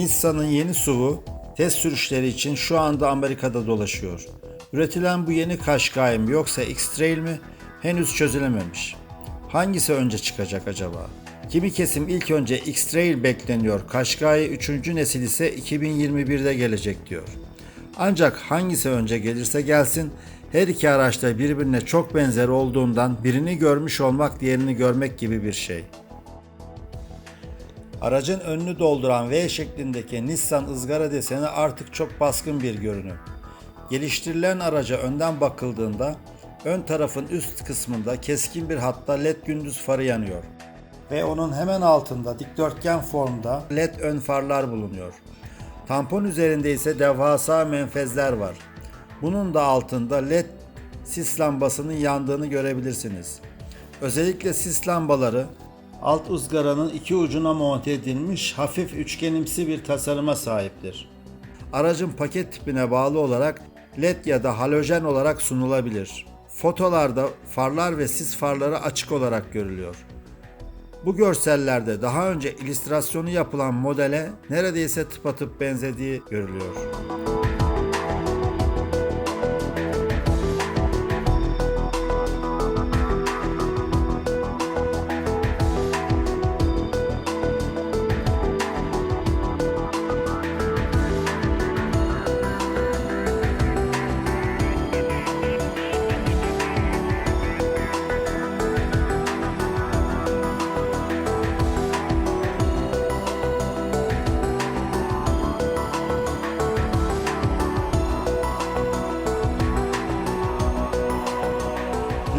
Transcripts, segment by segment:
Nissan'ın yeni SUV'u test sürüşleri için şu anda Amerika'da dolaşıyor. Üretilen bu yeni Qashqai mi yoksa X-Trail mi henüz çözülememiş. Hangisi önce çıkacak acaba? Kimi kesim ilk önce X-Trail bekleniyor, Qashqai 3. nesil ise 2021'de gelecek diyor. Ancak hangisi önce gelirse gelsin her iki araç da birbirine çok benzer olduğundan birini görmüş olmak diğerini görmek gibi bir şey. Aracın önünü dolduran V şeklindeki Nissan ızgara deseni artık çok baskın bir görünüm. Geliştirilen araca önden bakıldığında ön tarafın üst kısmında keskin bir hatta led gündüz farı yanıyor. Ve onun hemen altında dikdörtgen formda led ön farlar bulunuyor. Tampon üzerinde ise devasa menfezler var. Bunun da altında led sis lambasının yandığını görebilirsiniz. Özellikle sis lambaları alt ızgaranın iki ucuna monte edilmiş hafif üçgenimsi bir tasarıma sahiptir. Aracın paket tipine bağlı olarak led ya da halojen olarak sunulabilir. Fotolarda farlar ve sis farları açık olarak görülüyor. Bu görsellerde daha önce illüstrasyonu yapılan modele neredeyse tıpatıp benzediği görülüyor.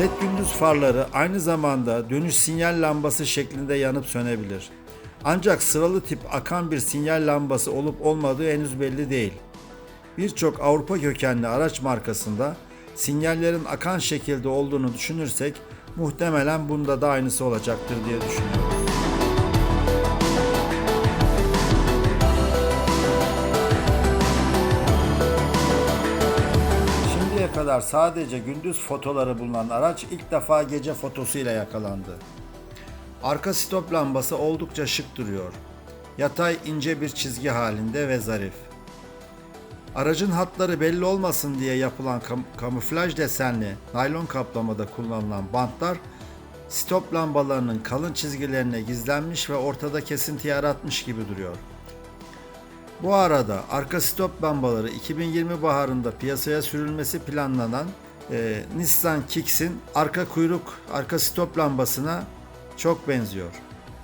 LED gündüz farları aynı zamanda dönüş sinyal lambası şeklinde yanıp sönebilir. Ancak sıralı tip akan bir sinyal lambası olup olmadığı henüz belli değil. Birçok Avrupa kökenli araç markasında sinyallerin akan şekilde olduğunu düşünürsek muhtemelen bunda da aynısı olacaktır diye düşünüyorum. Kadar sadece gündüz fotoları bulunan araç ilk defa gece fotosuyla yakalandı. Arka stop lambası oldukça şık duruyor. Yatay ince bir çizgi halinde ve zarif. Aracın hatları belli olmasın diye yapılan kam- kamuflaj desenli naylon kaplamada kullanılan bantlar stop lambalarının kalın çizgilerine gizlenmiş ve ortada kesinti yaratmış gibi duruyor. Bu arada arka stop lambaları 2020 baharında piyasaya sürülmesi planlanan e, Nissan Kicks'in arka kuyruk arka stop lambasına çok benziyor.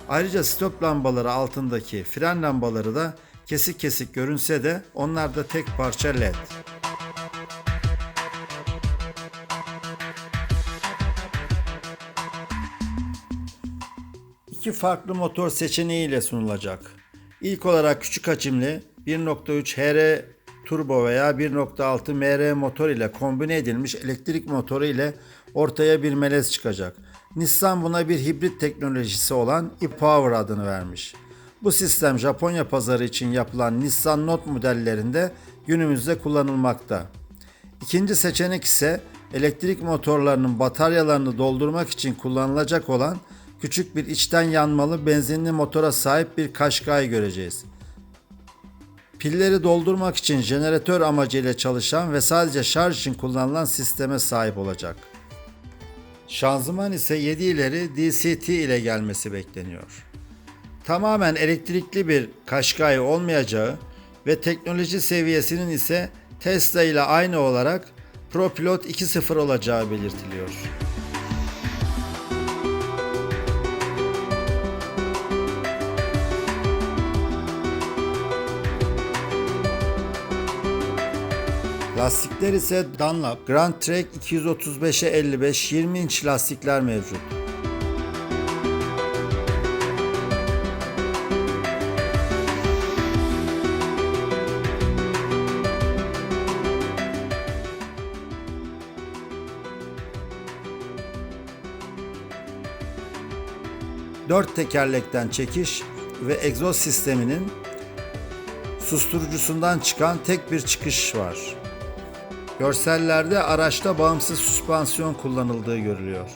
Ayrıca stop lambaları altındaki fren lambaları da kesik kesik görünse de onlar da tek parça led. İki farklı motor seçeneğiyle sunulacak. İlk olarak küçük hacimli 1.3 HR turbo veya 1.6 MR motor ile kombine edilmiş elektrik motoru ile ortaya bir melez çıkacak. Nissan buna bir hibrit teknolojisi olan e-Power adını vermiş. Bu sistem Japonya pazarı için yapılan Nissan Note modellerinde günümüzde kullanılmakta. İkinci seçenek ise elektrik motorlarının bataryalarını doldurmak için kullanılacak olan küçük bir içten yanmalı benzinli motora sahip bir Qashqai göreceğiz. Pilleri doldurmak için jeneratör amacıyla çalışan ve sadece şarj için kullanılan sisteme sahip olacak. Şanzıman ise 7 ileri DCT ile gelmesi bekleniyor. Tamamen elektrikli bir Qashqai olmayacağı ve teknoloji seviyesinin ise Tesla ile aynı olarak ProPilot 2.0 olacağı belirtiliyor. Lastikler ise Dunlop Grand Trek 235'e 55 20 inç lastikler mevcut. Dört tekerlekten çekiş ve egzoz sisteminin susturucusundan çıkan tek bir çıkış var. Görsellerde araçta bağımsız süspansiyon kullanıldığı görülüyor.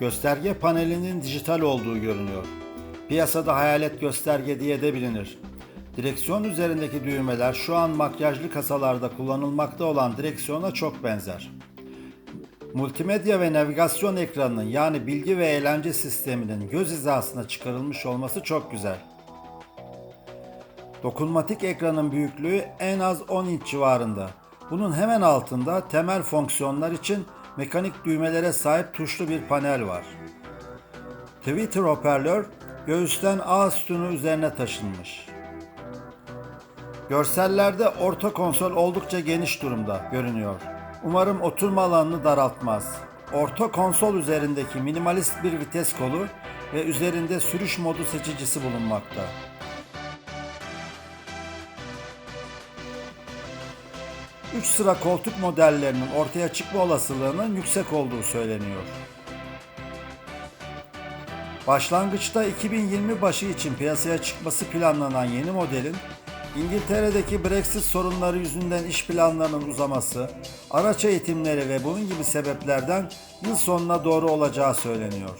Gösterge panelinin dijital olduğu görünüyor. Piyasada hayalet gösterge diye de bilinir. Direksiyon üzerindeki düğmeler şu an makyajlı kasalarda kullanılmakta olan direksiyona çok benzer. Multimedya ve navigasyon ekranının yani bilgi ve eğlence sisteminin göz hizasına çıkarılmış olması çok güzel. Dokunmatik ekranın büyüklüğü en az 10 inç civarında. Bunun hemen altında temel fonksiyonlar için mekanik düğmelere sahip tuşlu bir panel var. Twitter hoparlör göğüsten A sütunu üzerine taşınmış. Görsellerde orta konsol oldukça geniş durumda görünüyor. Umarım oturma alanını daraltmaz. Orta konsol üzerindeki minimalist bir vites kolu ve üzerinde sürüş modu seçicisi bulunmakta. Üç sıra koltuk modellerinin ortaya çıkma olasılığının yüksek olduğu söyleniyor. Başlangıçta 2020 başı için piyasaya çıkması planlanan yeni modelin İngiltere'deki Brexit sorunları yüzünden iş planlarının uzaması, araç eğitimleri ve bunun gibi sebeplerden yıl sonuna doğru olacağı söyleniyor.